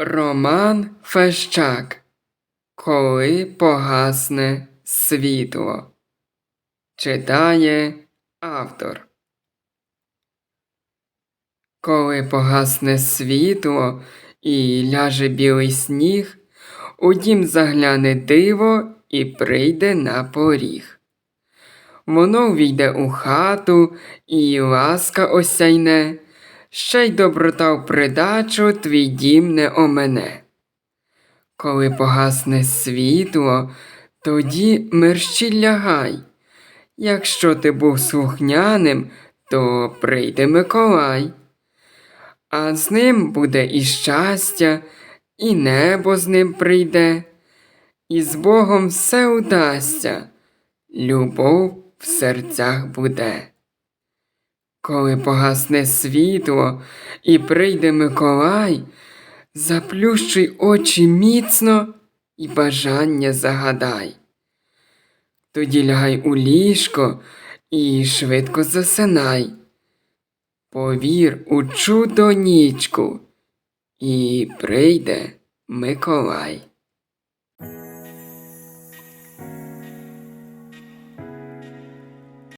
Роман Фещак. Коли погасне світло. Читає автор. Коли погасне світло і ляже білий сніг, у дім загляне диво і прийде на поріг. Воно війде у хату і ласка осяйне, ще й доброта в придачу твій дім не омене. Коли погасне світло, тоді мерщій лягай. Якщо ти був слухняним, то прийде Миколай. А з ним буде і щастя, і небо з ним прийде, і з Богом все удасться, любов в серцях буде. Коли погасне світло і прийде Миколай, заплющуй очі міцно і бажання загадай. Тоді лягай у ліжко і швидко засинай. Повір у чудо нічку, і прийде Миколай.